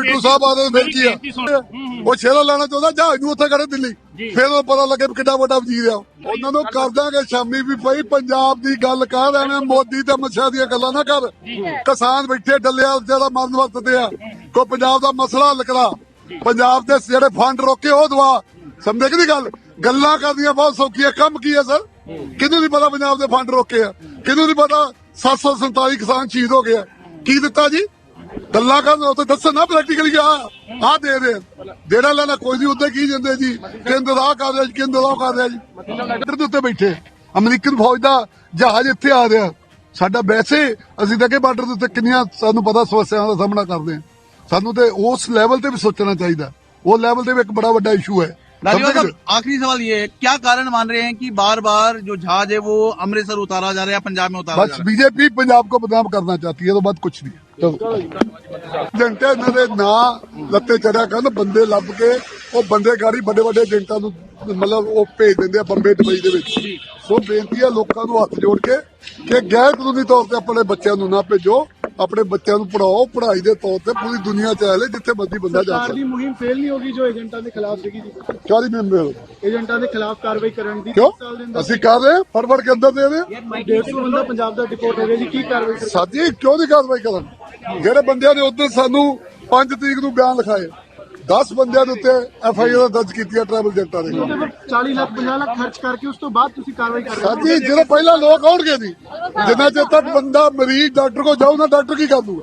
ਬਿੱਟੂ ਸਾਹਿਬ ਆਦੇ ਫਿਰ ਕੀ ਆ ਉਹ ਛੇਲਾ ਲੈਣਾ ਚਾਹੁੰਦਾ ਜਹਾਜ਼ ਨੂੰ ਉੱਥੇ ਕਰੇ ਦਿੱਲੀ। ਫਿਰ ਉਹ ਪਤਾ ਲੱਗੇ ਕਿੱਡਾ ਵੱਡਾ ਵਜ਼ੀਰ ਆ। ਉਹ। ਉਹਨਾਂ ਨੂੰ ਕਰ ਦਾਂਗੇ ਸ਼ਾਮੀ ਵੀ ਪਈ ਪੰਜਾਬ ਦੀ ਗੱਲ ਕਰ ਐਵੇਂ ਮੋਦੀ ਤੇ ਮੱਛਾ ਦੀਆਂ ਗੱਲਾਂ ਨਾ ਕਰ। ਕਿਸਾਨ ਬੈਠੇ ਡੱਲਿਆ ਜਿਹੜਾ ਮਰਨ ਵਰਤਦੇ ਆ। ਕੋ ਪੰਜਾਬ ਦਾ ਮਸਲਾ ਹੱਲ ਕਰਾ। ਪੰਜਾਬ ਦੇ ਜਿਹੜੇ ਫੰਡ ਰੋਕੇ ਉਹ ਦਵਾ। ਸਮਝੇ ਕਿ ਨਹੀਂ ਗੱਲ? ਗੱਲਾਂ ਕਰਦੀਆਂ ਬਹੁਤ ਸੌਖੀਆਂ। ਕੰਮ ਕੀ ਹੈ ਸਰ? ਕਿਹਨੂੰ ਨਹੀਂ ਪਤਾ ਪੰਜਾਬ ਦੇ ਫੰਡ ਰੋਕੇ ਆ? ਕਿਹਨੂੰ ਨਹੀਂ ਪਤਾ 747 ਕਿਸਾਨ ਸ਼ਹੀਦ ਹੋ ਗਿਆ ਕੀ ਦਿੱਤਾ ਜੀ? ਗੱਲਾਂ ਕਰਨ ਉੱਤੇ ਦੱਸਣ ਨਾ ਪ੍ਰੈਕਟੀਕਲੀ ਆ ਆ ਦੇ ਦੇ ਦੇਣਾ ਲੈਣਾ ਕੋਈ ਨਹੀਂ ਉੱਤੇ ਕੀ ਜਾਂਦੇ ਜੀ? ਕੇਂਦਰ ਆ ਕਰ ਰਿਹਾ ਜੀ, ਕੇਂਦਰ ਆ ਕਰ ਰਿਹਾ ਜੀ। ਬਾਰਡਰ ਦੇ ਉੱਤੇ ਬੈਠੇ। ਅਮਰੀਕਨ ਫੌਜ ਦਾ ਜਹਾਜ਼ ਇੱਥੇ ਆ ਰਿਹਾ। ਸਾਡਾ ਵੈਸੇ ਅਸੀਂ ਤਾਂ ਕਿ ਬਾਰਡਰ ਦੇ ਉੱਤੇ ਕਿੰਨੀਆਂ ਸਾਨੂੰ ਪਤਾ ਸਮੱਸਿਆਵਾਂ ਦਾ ਸਾਹਮਣਾ ਕਰਦੇ ਹਾਂ ਸਾਨੂੰ ਤੇ ਉਸ ਲੈਵਲ ਤੇ ਵੀ ਸੋਚਣਾ ਚਾਹੀਦਾ। ਉਹ ਲੈਵਲ ਤੇ ਵੀ ਇੱਕ ਬੜਾ ਵੱਡਾ ਇਸ਼ੂ ਹੈ। राजीव ਸਮਝੇ साहब ਕਿ- आखिरी सवाल ये है क्या कारण मान रहे हैं कि बार बार जो जहाज है वो अमृतसर उतारा जा रहा है पंजाब में उतारा बस जा रहा बीजेपी पंजाब को बदनाम करना चाहती है तो बात कुछ नहीं है ਏਜੰਟ ਇਹਨਾਂ ਦੇ ਨਾਂ ਲੱਤੇ ਚੜਿਆ ਕਰਨ ਬੰਦੇ ਲੱਭ ਕੇ ਉਹ ਬੰਦੇ ਗਾੜੀ ਵੱਡੇ ਵੱਡੇ ਏਜੰਟਾਂ ਨੂੰ ਮਤਲਬ ਉਹ ਭੇਜ ਦਿੰਦੇ ਆ ਬੰਬੇ ਦੁਬਈ ਦੇ ਵਿੱਚ ਸੋ ਬੇਨਤੀ ਹੈ ਲੋਕਾਂ ਨੂੰ ਹੱਥ ਜੋੜ ਕੇ ਕਿ ਗੈਰ ਕਾਨੂੰਨੀ ਤੌਰ ਤੇ ਆਪਣੇ ਬੱਚਿਆਂ ਨੂੰ ਨਾ ਭੇਜੋ ਆਪਣੇ ਬੱਚਿਆਂ ਨੂੰ ਪੜਾਓ ਪੜ੍ਹਾਈ ਦੇ ਤੌਰ ਤੇ ਪੂਰੀ ਦੁਨੀਆ ਚ ਆਲੇ ਜਿੱਥੇ ਮਰਜ਼ੀ ਬੰਦਾ ਜਾ ਸਰਕਾਰ ਦੀ ਸਕਦਾ। ਮੁਹਿੰਮ ਫੇਲ ਨਹੀਂ ਹੋਗੀ ਜੋ ਏਜੰਟਾਂ ਦੇ ਖਿਲਾਫ ਸੀਗੀ ਜੀ। ਚਾਰੀ ਮੈਂਬਰ ਏਜੰਟਾਂ ਦੇ ਖਿਲਾਫ ਕਾਰਵਾਈ ਕਰਨ ਦੀ ਕਿਉਂ? ਸਾਲ ਦੇ ਅੰਦਰ। ਅਸੀਂ ਕਰ ਰਹੇ ਹਾਂ ਕੇ ਅੰਦਰ ਦੇ ਰਹੇ ਹਾਂ। 150 ਬੰਦਾ ਪੰਜਾਬ ਦਾ ਡਿਪੋਰਟ ਹੋ ਗਿਆ ਜੀ ਕੀ ਕਾਰਵਾਈ ਸਰ ਸਾਡੀ ਕਿਉਂ ਨਹੀਂ ਕਾਰਵਾਈ ਕਰਨ? ਜਿਹੜੇ ਬੰਦਿਆਂ ਨੇ ਉਧਰ ਸਾਨੂੰ 5 ਤਰੀਕ ਨੂੰ ਬਿਆਨ ਲਿਖਾਏ। 10 ਬੰਦਿਆਂ ਦੇ ਉੱਤੇ ਐਫ ਆਈ ਆਰ ਦਰਜ ਕੀਤੀ ਹੈ ਟਰੈਵਲ ਏਜੰਟਾਂ ਦੇ ਉਹਦੇ ਪਰ 40 ਲੱਖ 50 ਲੱਖ ਖਰਚ ਕਰਕੇ ਉਸ ਤੋਂ ਬਾਅਦ ਤੁਸੀਂ ਕਾਰਵਾਈ ਕਰ ਰਹੇ ਹੋ। ਸਾਡੀ ਜਿਹੜੇ ਪਹਿਲਾਂ ਲੋਕ ਆਉਣਗੇ ਜੀ ਜਿੰਨਾ ਚਿਰ ਤੱਕ ਬੰਦਾ ਮਰੀਜ਼ ਡਾਕਟਰ ਕੋਲ ਜਾਊ ਨਾ ਡਾਕਟਰ ਕੀ ਕਰ ਦੂਗਾ?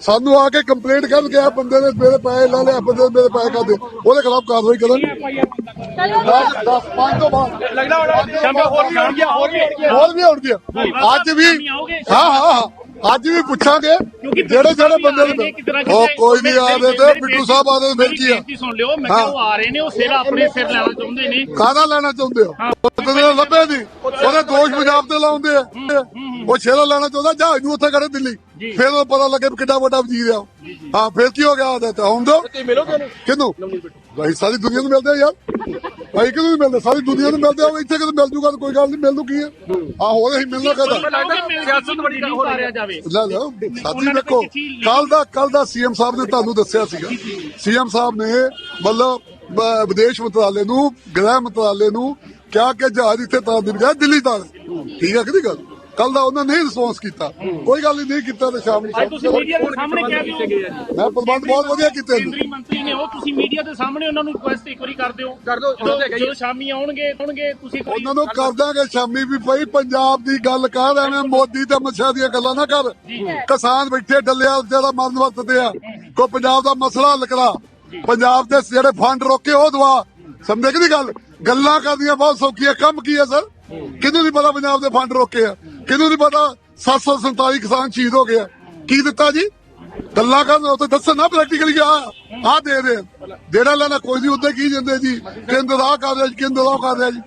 ਸਾਨੂੰ ਆ ਕੇ ਕੰਪਲੇਂਟ ਕਰਨ ਕਿ ਆ ਬੰਦੇ ਨੇ ਮੇਰੇ ਪੈਸੇ ਲੈ ਲਿਆ ਬੰਦੇ ਨੇ ਮੇਰੇ ਪੈਸੇ ਕਰ ਦੇ ਉਹਦੇ ਖਿਲਾਫ ਕਾਰਵਾਈ ਕਰਨ। 10 5 ਤੋਂ ਬਾਅਦ। ਹੋਰ ਵੀ ਹੋਰ ਵੀ ਹੋਰ ਵੀ ਆਉਣਗੀਆਂ। ਅੱਜ ਵੀ ਹਾਂ ਹਾਂ ਹਾਂ। ਅੱਜ ਵੀ ਪੁੱਛਾਂਗੇ ਜਿਹੜੇ ਜਿਹੜੇ ਬੰਦੇ ਨੇ ਉਹ ਕੋਈ ਨਹੀਂ ਆ ਰਹੇ ਤੇ ਬਿੱਟੂ ਸਾਹਿਬ ਆ ਰਹੇ ਫਿਰ ਕੀ ਆ ਸੁਣ ਲਿਓ ਮੈਂ ਕਿਹਾ ਉਹ ਆ ਰਹੇ ਨੇ ਉਹ ਸਿਰ ਆਪਣੇ ਸਿਰ ਲੈਣਾ ਚਾਹੁੰਦੇ ਨੇ। ਕਾਹਦਾ ਲੈਣਾ ਚਾਹੁੰਦੇ ਹੋ? ਉਹਦੇ ਨਾਲ ਲੱਭੇ ਨਹੀਂ ਉਹਦੇ ਦੋਸ਼ ਪੰਜਾਬ ਤੇ ਲਾਉਂਦੇ ਆ। ਉਹ ਛੇਲਾ ਲੈਣਾ ਚਾਹੁੰਦਾ ਜਹਾਜ਼ ਨੂੰ ਉੱਥੇ ਕਰੇ ਦਿੱਲੀ। ਫਿਰ ਉਹ ਪਤਾ ਲੱਗੇ ਕਿੱਡਾ ਵੱਡਾ ਵਜ਼ੀਰ ਆ। ਹਾਂ ਫਿਰ ਕੀ ਹੋ ਗਿਆ ਉਹਦੇ ਤੇ? ਹੁਣ ਦੋ ਕਿਹਨੂੰ? ਭਾਈ ਸਾਰੀ ਦੁਨੀਆ ਨੂੰ ਮਿਲਦੇ ਆ ਯਾਰ। ਭਾਈ ਕਿਹਨੂੰ ਨਹੀਂ ਮਿਲਦੇ? ਸਾਰੀ ਦੁਨੀਆ ਨੂੰ ਮਿਲਦੇ ਆ ਇੱਥੇ ਕਿਤੇ ਮਿਲ ਜੂਗਾ ਤਾਂ ਕੋਈ ਗੱਲ ਨਹੀਂ ਮਿਲ ਜੂ ਕੀ ਆ? ਆ ਹੋਰ ਅਸੀਂ ਮਿਲਣਾ ਕਹਦਾ? ਸਿਆਸਤ ਜਾਵੇ? ਲੈ ਲਓ ਸਾਥੀ ਵੇਖੋ ਕੱਲ ਦਾ ਕੱਲ ਦਾ ਸੀਐਮ ਸਾਹਿਬ ਨੇ ਤੁਹਾਨੂੰ ਦੱਸਿਆ ਸੀਗਾ। ਸੀਐਮ ਸਾਹਿਬ ਨੇ ਮਤਲਬ ਵਿਦੇਸ਼ ਮੰਤਰਾਲੇ ਨੂੰ ਗ੍ਰਹਿ ਮੰਤਰਾਲੇ ਨੂੰ ਕਿਹਾ ਕਿ ਜਹਾਜ਼ ਇੱਥੇ ਤਾਂ ਦੀ ਬਜਾਏ ਦਿੱਲੀ ਤਾਂ ਠੀਕ ਹੈ ਕਿ ਨਹੀਂ ਗੱਲ? ਕੱਲ ਦਾ ਉਹਨਾਂ ਨੇ ਰਿਸਪੌਂਸ ਕੀਤਾ। ਕੋਈ ਗੱਲ ਨਹੀਂ ਨਹੀਂ ਕੀਤਾ ਤੇ ਸ਼ਾਮ ਅੱਜ ਤੁਸੀਂ ਨੂੰ ਮੀਡੀਆ ਦੇ ਸਾਹਮਣੇ ਕਹਿ ਰਹੇ ਹੋ ਮੈਂ ਪ੍ਰਬੰਧ ਬਹੁਤ ਵਧੀਆ ਕੀਤੇ ਨੇ। ਕੇਂਦਰੀ ਮੰਤਰੀ ਨੇ ਉਹ ਤੁਸੀਂ ਮੀਡੀਆ ਦੇ ਸਾਹਮਣੇ ਉਹਨਾਂ ਨੂੰ ਰਿਕੁਐਸਟ ਇੱਕ ਵਾਰੀ ਕਰ ਦਿਓ। ਕਰ ਦਿਓ ਜਦੋਂ ਸ਼ਾਮੀ ਆਉਣਗੇ ਆਉਣਗੇ ਤੁਸੀਂ ਕੋਈ- ਉਹਨਾਂ ਨੂੰ ਕਰ ਦਾਂਗੇ ਸ਼ਾਮੀ ਵੀ ਪਈ ਪੰਜਾਬ ਦੀ ਗੱਲ ਕਰ ਐਵੇਂ ਮੋਦੀ ਤੇ ਮੱਛਾ ਦੀਆਂ ਗੱਲਾਂ ਨਾ ਕਰ। ਕਿਸਾਨ ਬੈਠੇ ਡੱਲਿਆ ਜਿਹੜਾ ਮਰਨ ਵਰਤਦੇ ਆ। ਕੋ ਪੰਜਾਬ ਦਾ ਮਸਲਾ ਹੱਲ ਕਰਾ। ਪੰਜਾਬ ਦੇ ਜਿਹੜੇ ਫੰਡ ਰੋਕੇ ਉਹ ਦਵਾ। ਸਮਝੇ ਕਿ ਨਹੀਂ ਗੱਲ? ਗੱਲਾਂ ਕਰਦੀਆਂ ਬਹੁਤ ਸੌਖੀਆਂ। ਕੰਮ ਕੀ ਹੈ ਸਰ? ਕਿਹਨੂੰ ਨਹੀਂ ਪਤਾ ਪੰਜਾਬ ਦੇ ਫੰਡ ਰੋਕੇ ਆ? ਕਿਹਨੂੰ ਨਹੀਂ ਪਤਾ? 747 ਕਿਸਾਨ ਸ਼ਹੀਦ ਹੋ ਗਿਆ ਕੀ ਦਿੱਤਾ ਜੀ? ਗੱਲਾਂ ਕਰਨ ਉੱਤੇ ਦੱਸਣ ਨਾ ਪ੍ਰੈਕਟੀਕਲੀ ਆ। ਆ ਦੇ ਦੇ। ਦੇਣਾ ਲੈਣਾ ਕੋਈ ਨਹੀਂ ਉੱਤੇ ਕੀ ਜਾਂਦੇ ਜੀ? ਕੇਂਦਰ ਆ ਕਰ ਰਿਹਾ ਜੀ, ਕੇਂਦਰ ਆ ਕਰ ਰਿਹਾ ਜੀ।